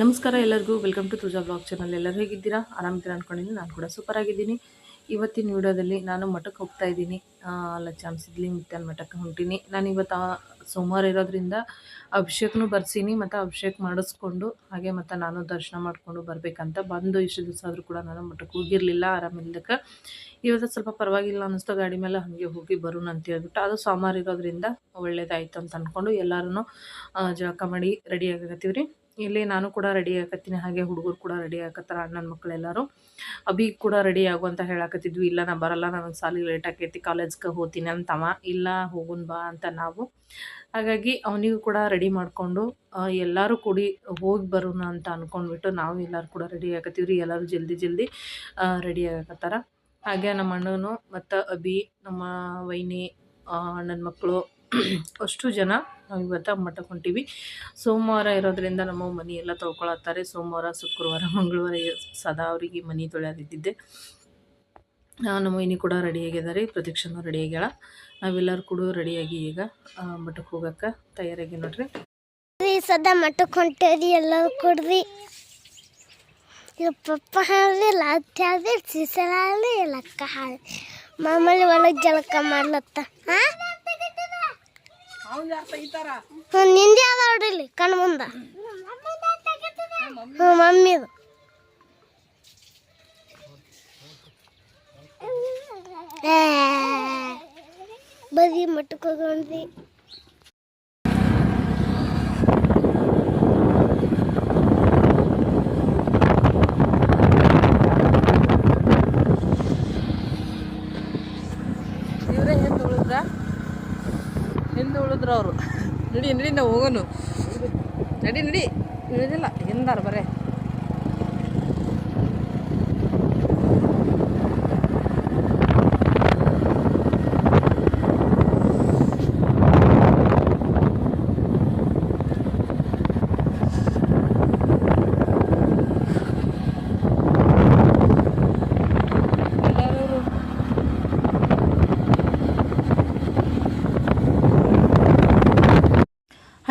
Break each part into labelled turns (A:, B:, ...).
A: ನಮಸ್ಕಾರ ಎಲ್ಲರಿಗೂ. Welcome to Tuja blog channel ಎಲ್ಲರೂ ಹೇಗಿದ್ದೀರಾ? ಆರಾಮಿದ್ದೀರಾ ಅನ್ಕೊಂಡಿದ್ದೀನಿ. ನಾನು ಕೂಡ ಸೂಪರ್ ಆಗಿದ್ದೀನಿ. ಇವತ್ತಿನ ವಿಡಿಯೋದಲ್ಲಿ ನಾನು ಮಠಕ್ಕೆ ಹೋಗ್ತಾ ಇದ್ದೀನಿ. ಲಚ್ಚಾಮ್ ಸಿದ್ಲಿ ಮುತ್ತನ್ ಮಠಕ್ಕೆ ಹೊಂಟೀನಿ. ನಾನು ಇವತ್ತು ಸೋಮವಾರ ಇರೋದ್ರಿಂದ ಅಭಿಷೇಕನೂ ಬರ್ಸೀನಿ, ಮತ್ತು ಅಭಿಷೇಕ ಮಾಡಿಸ್ಕೊಂಡು, ಹಾಗೆ ಮತ್ತು ನಾನು ದರ್ಶನ ಮಾಡಿಕೊಂಡು ಬರಬೇಕಂತ ಬಂದು ಇಷ್ಟು ದಿವಸ ಆದರೂ ಕೂಡ ನಾನು ಮಠಕ್ಕೆ ಹೋಗಿರಲಿಲ್ಲ, ಆರಾಮಿಲ್ಲದಕ್ಕೆ. ಇವತ್ತು ಸ್ವಲ್ಪ ಪರವಾಗಿಲ್ಲ ಅನ್ನಿಸ್ತು. ಗಾಡಿ ಮೇಲೆ ಹಾಗೆ ಹೋಗಿ ಬರೋಣ ಅಂತ ಹೇಳ್ಬಿಟ್ಟು. ಅದು ಸೋಮವಾರ ಇರೋದ್ರಿಂದ ಒಳ್ಳೇದಾಯಿತು ಅಂತ ಅಂದ್ಕೊಂಡು ಎಲ್ಲರೂ ಜಳಕ ಮಾಡಿ ರೆಡಿ ರೀ ಇಲ್ಲಿ ನಾನು ಕೂಡ ರೆಡಿ ಆಗತ್ತೀನಿ ಹಾಗೆ ಹುಡುಗರು ಕೂಡ ರೆಡಿ ಆಗತ್ತಾರ ಅಣ್ಣನ ಮಕ್ಕಳೆಲ್ಲರೂ. ಅಭಿ ಕೂಡ ರೆಡಿ ಆಗು ಅಂತ ಹೇಳಕತ್ತಿದ್ವಿ. ಇಲ್ಲ, ನಾ ಬರಲ್ಲ ನನಗೆ ಸಾಲಿ ಲೇಟ್ ಆಕೈತಿ ಕಾಲೇಜ್ಗೆ ಹೋಗ್ತೀನಿ ಅಂತವ. ಇಲ್ಲ, ಹೋಗುನ್ ಬಾ ಅಂತ ನಾವು. ಹಾಗಾಗಿ ಅವನಿಗೂ ಕೂಡ ರೆಡಿ ಮಾಡಿಕೊಂಡು ಎಲ್ಲರೂ ಕೂಡಿ ಹೋಗಿ ಬರೋಣ ಅಂತ ಅಂದ್ಕೊಂಡ್ಬಿಟ್ಟು ನಾವು ಎಲ್ಲರೂ ಕೂಡ ರೆಡಿ ಆಗತ್ತೀವಿ ರೀ ಎಲ್ಲರೂ ಜಲ್ದಿ ಜಲ್ದಿ ರೆಡಿ ಆಗಕತ್ತಾರ. ಹಾಗೆ ನಮ್ಮ ಅಣ್ಣನು ಮತ್ತು ಅಭಿ, ನಮ್ಮ ವೈನಿ ಅಣ್ಣನ ಮಕ್ಕಳು, ಅಷ್ಟು ಜನ ನಾವು ಇವತ್ತು ಮಠಕ್ಕೆ ಹೊಂಟೀವಿ ಸೋಮವಾರ ಇರೋದ್ರಿಂದ ನಮ್ಮ ಮನೆ ಎಲ್ಲ ತೊಳ್ಕೊಳತ್ತಾರೆ. ಸೋಮವಾರ, ಶುಕ್ರವಾರ, ಮಂಗಳವಾರ ಸದಾ ಅವರಿಗೆ ಮನೆ ತೊಳೆಯೋದಿದ್ದಿದ್ದೆ. ನಮ್ಮ ಮೈನಿ ಕೂಡ ರೆಡಿಯಾಗಿದ್ದಾರೆ ರೆಡಿ ಆಗ್ಯಾಳ. ನಾವೆಲ್ಲರೂ ಕೂಡ ರೆಡಿಯಾಗಿ ಈಗ ಮಠಕ್ಕೆ ಹೋಗಕ್ಕೆ ತಯಾರಾಗಿ ನೋಡ್ರಿ.
B: ಸದಾ ಮಠಕ್ಕೆ ಹೊಂಟೇರಿ ಎಲ್ಲರೂ ಕೊಡ್ರಿ ಪಪ್ಪ ಹಾಳಿ ಲಾತ್ ಹಾಳಿ ಸಿಸಲ ಲಕ್ಕ ಹಾಳಿ ಮಾಮೂಲಿ ಒಳಗೆ ಜಳಕ ಮಾಡ್ಲತ್ತ. ಹಾ ಹ್ಞೂ ನಿಂದೆ ಅದ ನೋಡ್ರಿ ಕಣ್ ಮುಂದ. ಹ್ಞೂ ಮಮ್ಮಿದು. ಬರೀ ಮಟ್ಟಕ್ಕೆ
A: ನಡಿ ನಡಿ ನಾವು ಹೋಗೋನು ನಡಿ ನಡಿ ಇಳಿದಿಲ್ಲ ಹಿಂದಾರ ಬರೇ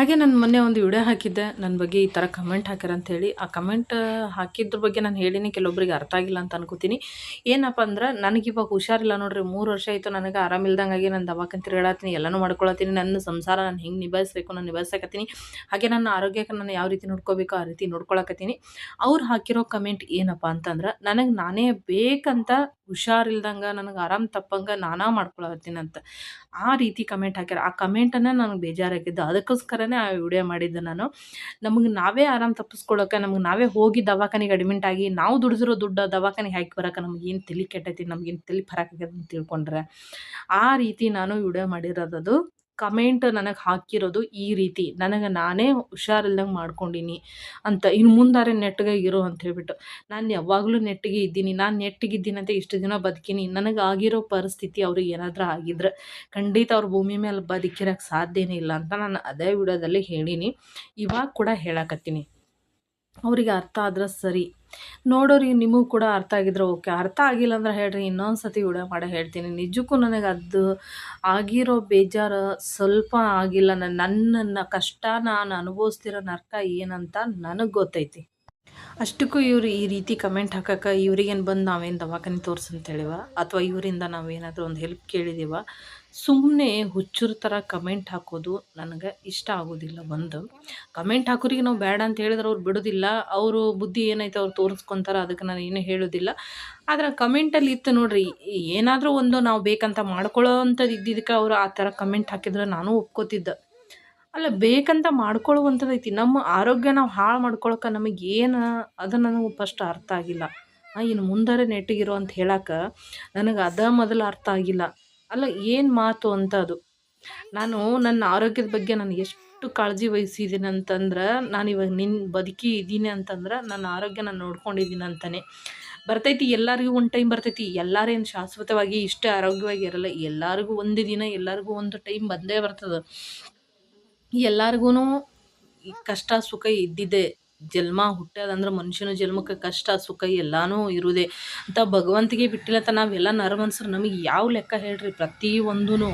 A: ಹಾಗೆ ನಾನು ಮೊನ್ನೆ ಒಂದು ವಿಡಿಯೋ ಹಾಕಿದ್ದೆ. ನನ್ನ ಬಗ್ಗೆ ಈ ಥರ ಕಮೆಂಟ್ ಹಾಕ್ಯಾರ ಹೇಳಿ. ಆ ಕಮೆಂಟ್ ಹಾಕಿದ್ರ ಬಗ್ಗೆ ನಾನು ಹೇಳಿನಿ, ಕೆಲವೊಬ್ರಿಗೆ ಅರ್ಥ ಆಗಿಲ್ಲ ಅಂತ ಅನ್ಕೋತೀನಿ. ಏನಪ್ಪ ಅಂದ್ರೆ ನನಗೆ ಇವಾಗ ಹುಷಾರಿಲ್ಲ ನೋಡ್ರಿ, ಮೂರು ವರ್ಷ ಆಯಿತು ನನಗೆ ಆರಾಮಿಲ್ದಂಗಾಗಿ ನಾನು ದವಾಖಾನೆ ತಿರುಗಾಡತ್ತೀನಿ ಎಲ್ಲನೂ ಮಾಡ್ಕೊಳತ್ತೀನಿ, ನನ್ನ ಸಂಸಾರ ನಾನು ಹೆಂಗೆ ನಿಭಾಯಿಸ್ಬೇಕು, ನಾನು ನಿಭಾಯಿಸಕತ್ತೀನಿ ಹಾಗೆ ನನ್ನ ಆರೋಗ್ಯಕ್ಕೆ ನಾನು ಯಾವ ರೀತಿ ನೋಡ್ಕೋಬೇಕು, ಆ ರೀತಿ ನೋಡ್ಕೊಳಕತ್ತೀನಿ. ಅವ್ರು ಹಾಕಿರೋ ಕಮೆಂಟ್ ಏನಪ್ಪ ಅಂತಂದ್ರೆ, ನನಗೆ ನಾನೇ ಬೇಕಂತ ಹುಷಾರಿಲ್ದಂಗೆ ನನಗೆ ಆರಾಮ್ ತಪ್ಪಂಗೆ ನಾನಾ ಮಾಡ್ಕೊಳತ್ತೀನಿ ಅಂತ ಆ ರೀತಿ ಕಮೆಂಟ್ ಹಾಕ್ಯಾರ. ಆ ಕಮೆಂಟನ್ನು ನನಗೆ ಬೇಜಾರಾಗಿದ್ದು ಅದಕ್ಕೋಸ್ಕರನೇ ಆ ವಿಡಿಯೋ ಮಾಡಿದ್ದೆ ನಾನು. ನಮಗೆ ನಾವೇ ಆರಾಮ್ ತಪ್ಪಿಸ್ಕೊಳ್ಳೋಕೆ ನಮ್ಗೆ ನಾವೇ ಹೋಗಿ ದವಾಖಾನೆಗೆ ಅಡ್ಮಿಂಟ್ ಆಗಿ, ನಾವು ದುಡಿದಿರೋ ದುಡ್ಡು ದವಾಖಾನೆಗೆ ಹಾಕಿ ಬರೋಕೆ ನಮಗೇನು ತಲೆ ಕೆಟ್ಟೈತಿ ಏನು ತಲೆ ಫರಾಕಾಗ್ಯದ ಅಂತ ತಿಳ್ಕೊಂಡ್ರೆ. ಆ ರೀತಿ ನಾನು ವಿಡಿಯೋ ಮಾಡಿರೋದದು ಕಮೆಂಟ್ ನನಗೆ ಹಾಕಿರೋದು ಈ ರೀತಿ. ನನಗೆ ನಾನೇ ಹುಷಾರಿಲ್ದಂಗೆ ಮಾಡ್ಕೊಂಡಿನಿ ಅಂತ. ಇನ್ನು ಮುಂದಾರೆ ನೆಟ್ಟಗೆ ಇರು ಅಂತ ಹೇಳ್ಬಿಟ್ಟು. ನಾನು ಯಾವಾಗಲೂ ನೆಟ್ಟಿಗೆ ಇದ್ದೀನಿ. ನಾನು ನೆಟ್ಟಿಗೆ ಇದ್ದೀನಿ ಅಂತ ಇಷ್ಟು ದಿನ ಬದುಕೀನಿ. ನನಗೆ ಆಗಿರೋ ಪರಿಸ್ಥಿತಿ ಅವ್ರಿಗೆ ಏನಾದರೂ ಆಗಿದ್ರೆ ಖಂಡಿತ ಅವ್ರ ಭೂಮಿ ಮೇಲೆ ಬದುಕಿರೋಕ್ಕೆ ಸಾಧ್ಯನೇ ಇಲ್ಲ ಅಂತ ನಾನು ಅದೇ ವಿಡಿಯೋದಲ್ಲಿ ಹೇಳೀನಿ. ಇವಾಗ ಕೂಡ ಹೇಳಕತ್ತೀನಿ. ಅವರಿಗೆ ಅರ್ಥ ಆದ್ರೆ ಸರಿ. ನೋಡೋರಿಗೆ ನಿಮಗೂ ಕೂಡ ಅರ್ಥ ಆಗಿದ್ರೆ ಓಕೆ. ಅರ್ಥ ಆಗಿಲ್ಲ ಅಂದ್ರೆ ಹೇಳ್ರಿ, ಇನ್ನೊಂದು ಸತಿ ವಿಡಿಯೋ ಮಾಡಿ ಹೇಳ್ತೀನಿ. ನಿಜಕ್ಕೂ ನನಗೆ ಅದು ಆಗಿರೋ ಬೇಜಾರು ಸ್ವಲ್ಪ ಆಗಿಲ್ಲ. ನನ್ನ ನನ್ನನ್ನು ಕಷ್ಟ ನಾನು ಅನುಭವಿಸ್ತಿರೋ ನರ್ಕ ಏನಂತ ನನಗೆ ಗೊತ್ತೈತಿ. ಅಷ್ಟಕ್ಕೂ ಇವರು ಈ ರೀತಿ ಕಮೆಂಟ್ ಹಾಕಕ್ಕೆ ಇವ್ರಿಗೇನು ಬಂದು ನಾವೇನು ದವಾಖಾನೆ ತೋರಿಸಂತೇಳಿವ? ಅಥವಾ ಇವರಿಂದ ನಾವೇನಾದರೂ ಒಂದು ಹೆಲ್ಪ್ ಕೇಳಿದೀವ? ಸುಮ್ಮನೆ ಹುಚ್ಚರ ಥರ ಕಮೆಂಟ್ ಹಾಕೋದು ನನಗೆ ಇಷ್ಟ ಆಗೋದಿಲ್ಲ ಒಂದು. ಕಮೆಂಟ್ ಹಾಕೋರಿಗೆ ನಾವು ಬೇಡ ಅಂತ ಹೇಳಿದ್ರೆ ಅವ್ರು ಬಿಡೋದಿಲ್ಲ. ಅವರು ಬುದ್ಧಿ ಏನೈತೆ ಅವ್ರು ತೋರಿಸ್ಕೊತಾರೆ ಅದಕ್ಕೆ ನಾನು ಏನೂ ಹೇಳೋದಿಲ್ಲ. ಆದರೆ ಕಮೆಂಟಲ್ಲಿ ಇತ್ತು ನೋಡ್ರಿ, ಏನಾದರೂ ಒಂದು ನಾವು ಬೇಕಂತ ಮಾಡ್ಕೊಳ್ಳೋ ಅಂಥದ್ದು ಇದ್ದಿದ್ದಕ್ಕೆ ಅವರು ಆ ಥರ ಕಮೆಂಟ್ ಹಾಕಿದ್ರೆ ನಾನು ಒಪ್ಕೋತಿದ್ದೆ. ಅಲ್ಲ ಬೇಕಂತ ಮಾಡ್ಕೊಳ್ಳುವಂಥದ್ದು ಐತಿ. ನಮ್ಮ ಆರೋಗ್ಯ ನಾವು ಹಾಳು ಮಾಡ್ಕೊಳಕ್ಕೆ ನಮಗೆ ಏನು, ಅದು ನನಗೆ ಫಸ್ಟ್ ಅರ್ಥ ಆಗಿಲ್ಲ. ಇನ್ನು ಮುಂದಾರೆ ನೆಟ್ಟಿಗಿರೋ ಅಂತ ಹೇಳಕ್ಕೆ ನನಗೆ ಅದ ಮೊದಲು ಅರ್ಥ ಆಗಿಲ್ಲ. ಅಲ್ಲ, ಏನು ಮಾತು ಅಂತ ಅದು. ನಾನು ನನ್ನ ಆರೋಗ್ಯದ ಬಗ್ಗೆ ನಾನು ಎಷ್ಟು ಕಾಳಜಿ ವಹಿಸಿದ್ದೀನಿ ಅಂತಂದ್ರೆ ನಾನು ಇವಾಗ ನಿನ್ನ ಬದುಕಿ ಇದ್ದೀನಿ ಅಂತಂದ್ರೆ, ನನ್ನ ಆರೋಗ್ಯ ನಾನು ನೋಡ್ಕೊಂಡಿದ್ದೀನಿ ಅಂತಲೇ ಬರ್ತೈತಿ, ಎಲ್ಲರಿಗೂ ಒಂದು ಟೈಮ್ ಬರ್ತೈತಿ. ಎಲ್ಲರೇನು ಶಾಶ್ವತವಾಗಿ ಇಷ್ಟೇ ಆರೋಗ್ಯವಾಗಿ ಇರಲ್ಲ. ಎಲ್ಲರಿಗೂ ಒಂದು ದಿನ, ಎಲ್ಲರಿಗೂ ಒಂದು ಟೈಮ್ ಬಂದೇ ಬರ್ತದೆ. ಎಲ್ಲರಿಗೂ ಕಷ್ಟ ಸುಖ ಇದ್ದಿದ್ದೆ. ಜನ್ಮ ಹುಟ್ಟದಂದ್ರೆ ಮನುಷ್ಯನ ಜನ್ಮಕ್ಕೆ ಕಷ್ಟ, ಸುಖ ಎಲ್ಲಾನು ಇರುವುದೇ ಅಂತ ಭಗವಂತಿಗೆ ಬಿಟ್ಟಿಲ್ಲ ಅಂತ ನಾವೆಲ್ಲ ನರಮನ್ಸರು, ನಮಗೆ ಯಾವ ಲೆಕ್ಕ ಹೇಳ್ರಿ? ಪ್ರತಿ ಒಂದೂ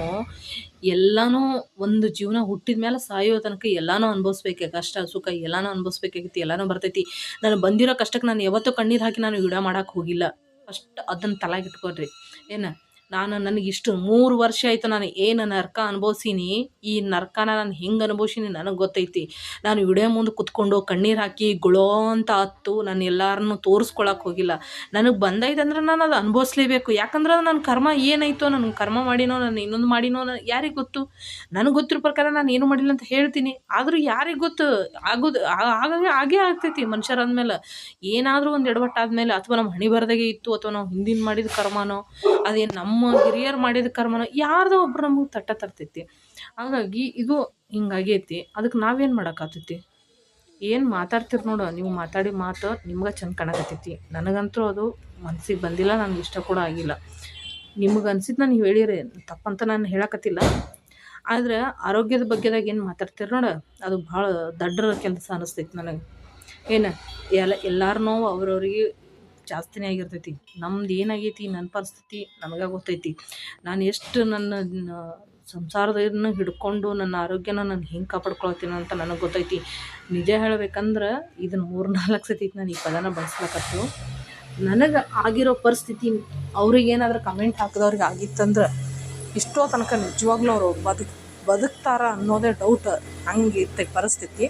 A: ಎಲ್ಲನೂ ಒಂದು ಜೀವನ ಹುಟ್ಟಿದ ಮೇಲೆ ಸಾಯೋ ತನಕ ಎಲ್ಲಾನು ಅನುಭವಿಸ್ಬೇಕು. ಕಷ್ಟ, ಸುಖ ಎಲ್ಲಾನು ಅನುಭವಿಸ್ಬೇಕಾಗಿತ್ತು ಎಲ್ಲಾನು ಬರ್ತೈತಿ. ನಾನು ಬಂದಿರೋ ಕಷ್ಟಕ್ಕೆ ನಾನು ಯಾವತ್ತೂ ಕಣ್ಣೀರು ಹಾಕಿ ನಾನು ವಿಡಿಯೋ ಮಾಡಕ್ಕೆ ಹೋಗಿಲ್ಲ. ಫಸ್ಟ್ ಅದನ್ನು ತಲೆಗೆ ಇಟ್ಕೊಳ್ರಿ. ಏನು? ನಾನು ನನಗೆ ಇಷ್ಟು ಮೂರು ವರ್ಷ ಆಯಿತು ನಾನು ಏನು ನರ್ಕ ಅನುಭವಿಸೀನಿ, ಈ ನರ್ಕನ ನಾನು ಹೆಂಗೆ ಅನುಭವಿಸೀನಿ ನನಗೆ ಗೊತ್ತೈತಿ. ನಾನು ವಿಡಿಯೋ ಮುಂದೆ ಕುತ್ಕೊಂಡು ಕಣ್ಣೀರು ಹಾಕಿ ಗುಳೋ ಅಂತ ಅತ್ತು ನಾನು ಎಲ್ಲರನ್ನು ತೋರಿಸ್ಕೊಳಕ್ಕೆ ಹೋಗಿಲ್ಲ. ನನಗೆ ಬಂದೈತೆ ಅಂದ್ರೆ ನಾನು ಅದು ಅನುಭವಿಸ್ಲೇಬೇಕು. ಯಾಕಂದ್ರೆ ನನ್ನ ಕರ್ಮ ಏನಾಯಿತೋ ನನ್ನ ಕರ್ಮ ಮಾಡಿನೋ, ನಾನು ಇನ್ನೊಂದು ಮಾಡಿನೋ ನಾನು ಯಾರಿಗೆ ಗೊತ್ತು? ನನಗೆ ಗೊತ್ತಿರೋ ಪ್ರಕಾರ ನಾನು ಏನು ಮಾಡಿಲ್ಲ ಅಂತ ಹೇಳ್ತೀನಿ. ಆದರೂ ಯಾರಿಗೆ ಗೊತ್ತು? ಆಗೋದು ಆಗಾಗ ಆಗೇ ಆಗ್ತೈತಿ ಮನುಷ್ಯರ ಅಂದಮೇಲೆ. ಏನಾದರೂ ಒಂದು ಎಡವಟ್ಟಾದ್ಮೇಲೆ, ಅಥವಾ ನಮ್ಮ ಹಣಿ ಬರದಾಗೆ ಇತ್ತು, ಅಥವಾ ನಾವು ಹಿಂದಿನ ಮಾಡಿದ ಕರ್ಮನೋ, ಅದೇನು ನಮ್ಮ ಹಿರಿಯರು ಮಾಡಿದ ಕರ್ಮನ ಯಾರ್ದೋ ಒಬ್ರು ನಮಗೆ ತಟ್ಟ ತರ್ತೈತಿ ಹಾಗಾಗಿ ಇದು ಹಿಂಗಾಗೈತಿ ಅದಕ್ಕೆ ನಾವೇನು ಮಾಡೋಕ್ಕಾಗ್ತೈತಿ? ಏನು ಮಾತಾಡ್ತೀರಿ ನೋಡು, ನೀವು ಮಾತಾಡಿ ಮಾತು ನಿಮ್ಗೆ ಚಂದ ಕಾಣಕತ್ತೈತಿ. ನನಗಂತೂ ಅದು ಮನಸ್ಸಿಗೆ ಬಂದಿಲ್ಲ ನನಗೆ ಇಷ್ಟ ಕೂಡ ಆಗಿಲ್ಲ. ನಿಮ್ಗೆ ಅನ್ಸಿದ್ದು ನಾನು ಹೇಳಿರಿ, ತಪ್ಪಂತ ನಾನು ಹೇಳಕತ್ತಿಲ್ಲ. ಆದ್ರೆ ಆರೋಗ್ಯದ ಬಗ್ಗೆದಾಗ ಏನು ಮಾತಾಡ್ತೀರಿ ನೋಡು, ಅದು ಭಾಳ ದಡ್ಡರ ಕೆಲಸ ಅನ್ನಿಸ್ತೈತಿ ನನಗೆ. ಏನು, ಎಲ್ಲ ಎಲ್ಲರೂ ಅವ್ರವ್ರಿಗೆ ಜಾಸ್ತಿನೇ ಆಗಿರ್ತೈತಿ. ನಮ್ದು ಏನಾಗೈತಿ ನನ್ನ ಪರಿಸ್ಥಿತಿ ನನಗೆ ಗೊತ್ತೈತಿ. ನಾನು ಎಷ್ಟು ನನ್ನ ಸಂಸಾರದನ್ನು ಹಿಡ್ಕೊಂಡು ನನ್ನ ಆರೋಗ್ಯನ ನಾನು ಹೆಂಗೆ ಕಾಪಾಡ್ಕೊಳತ್ತೀನಿ ಅಂತ ನನಗೆ ಗೊತ್ತೈತಿ. ನಿಜ ಹೇಳ್ಬೇಕಂದ್ರೆ ಇದನ್ನು ಮೂರು ನಾಲ್ಕು ಸತಿ ನಾನು ಈ ಪದನ ಬಳಸ್ಲಕತ್ತು. ನನಗೆ ಆಗಿರೋ ಪರಿಸ್ಥಿತಿ ಅವ್ರಿಗೆ ಏನಾದರೂ ಕಮೆಂಟ್ ಹಾಕಿದವ್ರಿಗೆ ಆಗಿತ್ತಂದ್ರೆ ಇಷ್ಟೋ ತನಕ ನಿಜವಾಗ್ಲೂ ಅವರು ಬದುಕ್, ಬದುಕ್ತಾರ ಅನ್ನೋದೇ ಡೌಟ್ ಹಂಗೆ ಇರ್ತೈತೆ ಪರಿಸ್ಥಿತಿ.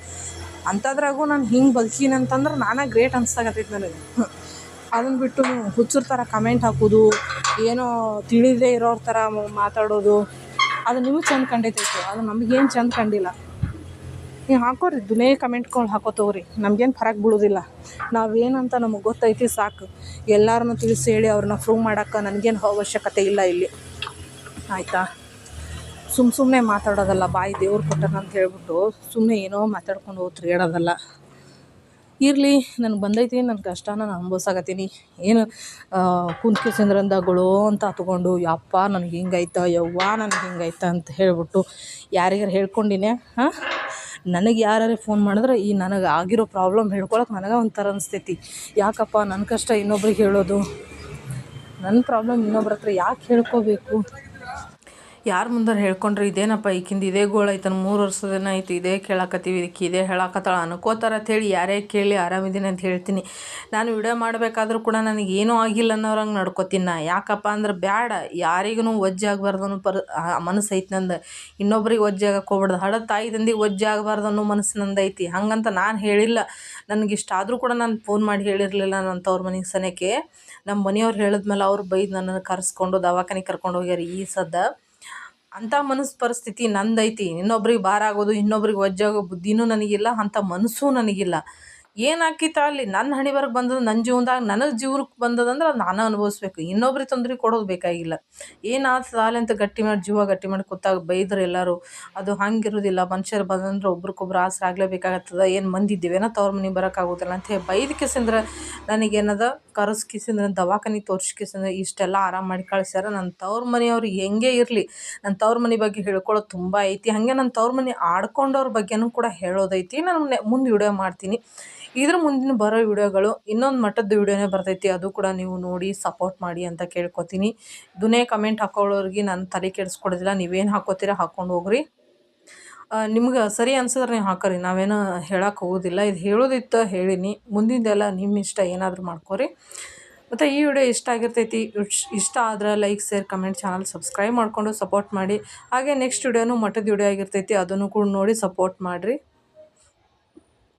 A: ಅಂಥದ್ರಾಗೂ ನಾನು ಹಿಂಗೆ ಬದುಕೀನಿ ಅಂತಂದ್ರೆ ನಾನೇ ಗ್ರೇಟ್ ಅನ್ಸ್ತಾಗತ್ತೈತೆ ನನಗೆ. ಅದನ್ನು ಬಿಟ್ಟು ಹುಚ್ಚರ ಥರ ಕಮೆಂಟ್ ಹಾಕೋದು, ಏನೋ ತಿಳಿದೇ ಇರೋರ ಥರ ಮಾತಾಡೋದು, ಅದು ನಿಮಗೆ ಚಂದ ಕಂಡೈತೈತೆ. ಅದು ನಮಗೇನು ಚಂದ ಕಂಡಿಲ್ಲ. ನೀವು ಹಾಕೋರಿ ದುನೇ ಕಮೆಂಟ್ಗಳು ಹಾಕೋತವ್ರಿ ನಮಗೇನು ಫರಕ್ ಬೀಳೋದಿಲ್ಲ. ನಾವೇನಂತ ನಮಗೆ ಗೊತ್ತೈತಿ ಸಾಕು. ಎಲ್ಲರನ್ನೂ ತಿಳಿಸಿ ಹೇಳಿ ಅವ್ರನ್ನ ಪ್ರೂವ್ ಮಾಡೋಕ್ಕೆ ನನಗೇನು ಅವಶ್ಯಕತೆ ಇಲ್ಲ ಇಲ್ಲಿ. ಆಯಿತಾ? ಸುಮ್ಮ ಸುಮ್ಮನೆ ಮಾತಾಡೋದಲ್ಲ, ಬಾಯಿ ದೇವ್ರು ಕೊಟ್ಟನ ಅಂತ ಹೇಳ್ಬಿಟ್ಟು ಸುಮ್ಮನೆ ಏನೋ ಮಾತಾಡ್ಕೊಂಡು ಹೋತ್ರಿ, ಹೇಳೋದಲ್ಲ. ಇರಲಿ, ನನಗೆ ಬಂದೈತಿ ನನ್ನ ಕಷ್ಟನ ನಾನು ಅನುಭವಿಸಾಕತ್ತೀನಿ. ಏನು ಕುಂತ್ಕಿಸಂದ್ರಂದಗಳು ಅಂತ ಹತ್ಕೊಂಡು ಯಪ್ಪ, ನನಗೆ ಹಿಂಗಾಯ್ತ ಯವ್ವ, ನನಗೆ ಹಿಂಗಾಯ್ತ ಅಂತ ಹೇಳಿಬಿಟ್ಟು ಯಾರಿಗಾರು ಹೇಳ್ಕೊಂಡಿನೇ, ಹಾಂ? ನನಗೆ ಯಾರೇ ಫೋನ್ ಮಾಡಿದ್ರೆ ಈ ನನಗೆ ಆಗಿರೋ ಪ್ರಾಬ್ಲಮ್ ಹೇಳ್ಕೊಳಕ್ಕೆ ನನಗೆ ಒಂಥರ ಅನಿಸ್ತೈತಿ. ಯಾಕಪ್ಪ ನನ್ನ ಕಷ್ಟ ಇನ್ನೊಬ್ರಿಗೆ ಹೇಳೋದು? ನನ್ನ ಪ್ರಾಬ್ಲಮ್ ಇನ್ನೊಬ್ರ ಹತ್ರ ಯಾಕೆ ಹೇಳ್ಕೋಬೇಕು? ಯಾರ ಮುಂದೆ ಹೇಳ್ಕೊಂಡ್ರೆ ಇದೇನಪ್ಪ, ಈಕಿಂದ ಇದೇ ಗೋಳ ಐತನ, ಮೂರು ವರ್ಷದೇನ ಐತಿ, ಇದೇ ಕೇಳಾಕತ್ತೀವಿ ಇದಕ್ಕೆ ಇದೇ ಹೇಳಾಕತ್ತಾಳ ಅನ್ಕೋತಾರ ಅಂಥೇಳಿ ಯಾರೇ ಕೇಳಿ ಆರಾಮಿದ್ದೀನಿ ಅಂತ ಹೇಳ್ತೀನಿ. ನಾನು ವಿಡಿಯೋ ಮಾಡಬೇಕಾದ್ರೂ ಕೂಡ ನನಗೆ ಆಗಿಲ್ಲ ಅನ್ನೋರಂಗೆ ನಡ್ಕೋತೀನಿ ನಾ. ಯಾಕಪ್ಪ ಅಂದ್ರೆ ಬ್ಯಾಡ ಯಾರಿಗೂ ಒಜ್ಜೆ ಆಗಬಾರ್ದು ಅನ್ನೋ ಪರ್ ಮನಸ್ಸು ಐತಿ ನಂದು. ಇನ್ನೊಬ್ರಿಗೆ ಒಜ್ಜೆ ಆಗಕ್ಕೆ ಹೋಗ್ಬಾರ್ದು. ಹಡ ತಾಯಿ ತಂದಿಗೆ ಒಜ್ಜೆ ಆಗಬಾರ್ದು ಅನ್ನೋ ಮನಸ್ಸು ನಂದೈತಿ ಹಂಗಂತ ನಾನು ಹೇಳಿಲ್ಲ. ನನಗಿಷ್ಟಾದರೂ ಕೂಡ ನಾನು ಫೋನ್ ಮಾಡಿ ಹೇಳಿರಲಿಲ್ಲ ನನ್ನ ತವ್ರ ಮನೆಗೆ ಸನೇಕೆ. ನಮ್ಮ ಮನೆಯವ್ರು ಹೇಳಿದ್ಮೇಲೆ ಅವ್ರು ಬೈದು ನನ್ನನ್ನು ಕರೆಸ್ಕೊಂಡು, ದವಾಖಾನೆಗೆ ಕರ್ಕೊಂಡು ಹೋಗ್ಯಾರ ಈ ಸದ್ದ. ಅಂಥ ಮನಸ್ಸು ಪರಿಸ್ಥಿತಿ ನಂದೈತಿ. ಇನ್ನೊಬ್ರಿಗೆ ಭಾರ ಆಗೋದು ಇನ್ನೊಬ್ರಿಗೆ ವಜ್ಜಾಗೋ ಬುದ್ಧಿನೂ ನನಗಿಲ್ಲ ಅಂಥ ಮನಸ್ಸೂ ನನಗಿಲ್ಲ. ಏನಾಕಿತ್ತ ಅಲ್ಲಿ? ನನ್ನ ಹಣೆ ಬರಕ್ಕೆ ಬಂದದ್ದು ನನ್ನ ಜೀವನದಾಗ ನನಗೆ ಜೀವನಕ್ಕೆ ಬಂದದಂದ್ರೆ ಅದು ನಾನು ಅನುಭವಿಸ್ಬೇಕು. ಇನ್ನೊಬ್ರಿಗೆ ತೊಂದ್ರೆ ಕೊಡೋದು ಬೇಕಾಗಿಲ್ಲ. ಏನಾಗ್ತದೆ ಸಾಲ ಅಂತ ಗಟ್ಟಿ ಮಾಡಿ, ಜೀವ ಗಟ್ಟಿ ಮಾಡಿ ಕೂತಾಗ ಬೈದ್ರೆ ಎಲ್ಲರೂ, ಅದು ಹಂಗಿರೋದಿಲ್ಲ. ಮನುಷ್ಯರು ಬಂದಂದ್ರೆ ಒಬ್ರಿಗೊಬ್ರು ಆಸರೆ ಏನು ಮಂದಿ ಇದ್ದೀವೇನೋ ತವ್ರ ಮನೆಗೆ ಬರೋಕ್ಕಾಗೋದಿಲ್ಲ ಅಂತ ಹೇಳಿ ಬೈದ ಕಿಸಂದ್ರೆ ನನಗೇನದ? ಕರೆಸ್ ಕಿಸಂದ್ರೆ, ದವಾಖಾನೆ ತೋರ್ಸಿ ಕಿಸಂದ್ರೆ, ಇಷ್ಟೆಲ್ಲ ಆರಾಮ ಮಾಡಿ ಕಳ್ಸ್ಯಾರ. ನನ್ನ ತವ್ರ ಮನೆಯವ್ರು ಹೆಂಗೆ ಇರಲಿ? ನನ್ನ ತವ್ರ ಮನೆ ಬಗ್ಗೆ ಹೇಳ್ಕೊಳ್ಳೋದು ತುಂಬ ಐತಿ. ಹಾಗೆ ನನ್ನ ತವ್ರ ಮನೆ ಆಡ್ಕೊಂಡವ್ರ ಬಗ್ಗೆನೂ ಕೂಡ ಹೇಳೋದೈತಿ. ನಾನು ಮುಂದೆ ವಿಡಿಯೋ ಮಾಡ್ತೀನಿ. ಇದ್ರ ಮುಂದಿನ ಬರೋ ವಿಡಿಯೋಗಳು ಇನ್ನೊಂದು ಮಟ್ಟದ ವಿಡಿಯೋನೇ ಬರ್ತೈತಿ, ಅದು ಕೂಡ ನೀವು ನೋಡಿ ಸಪೋರ್ಟ್ ಮಾಡಿ ಅಂತ ಕೇಳ್ಕೊತೀನಿ. ದುನೇ ಕಮೆಂಟ್ ಹಾಕೊಳ್ಳೋರಿಗೆ ನಾನು ತಲೆ ಕೆಡಿಸ್ಕೊಡೋದಿಲ್ಲ, ನೀವೇನು ಹಾಕೋತೀರ ಹಾಕ್ಕೊಂಡು ಹೋಗ್ರಿ. ನಿಮ್ಗೆ ಸರಿ ಅನ್ಸಿದ್ರೆ ನೀವು ಹಾಕೋರಿ, ನಾವೇನು ಹೇಳಕ್ಕೆ ಹೋಗೋದಿಲ್ಲ. ಇದು ಹೇಳೋದಿತ್ತು ಹೇಳಿನಿ ಮುಂದಿಂದೆಲ್ಲ ನಿಮ್ಮ ಇಷ್ಟ ಏನಾದರೂ ಮಾಡ್ಕೋರಿ. ಮತ್ತು ಈ ವಿಡಿಯೋ ಇಷ್ಟ ಆಗಿರ್ತೈತಿ ಇಷ್ಟ ಆದ್ರೆ like share comment channel subscribe ಮಾಡಿಕೊಂಡು ಸಪೋರ್ಟ್ ಮಾಡಿ. ಹಾಗೆ ನೆಕ್ಸ್ಟ್ ವಿಡಿಯೋನು ಮಠದ ವಿಡಿಯೋ ಆಗಿರ್ತೈತಿ, ಅದನ್ನು ಕೂಡ ನೋಡಿ ಸಪೋರ್ಟ್ ಮಾಡಿರಿ.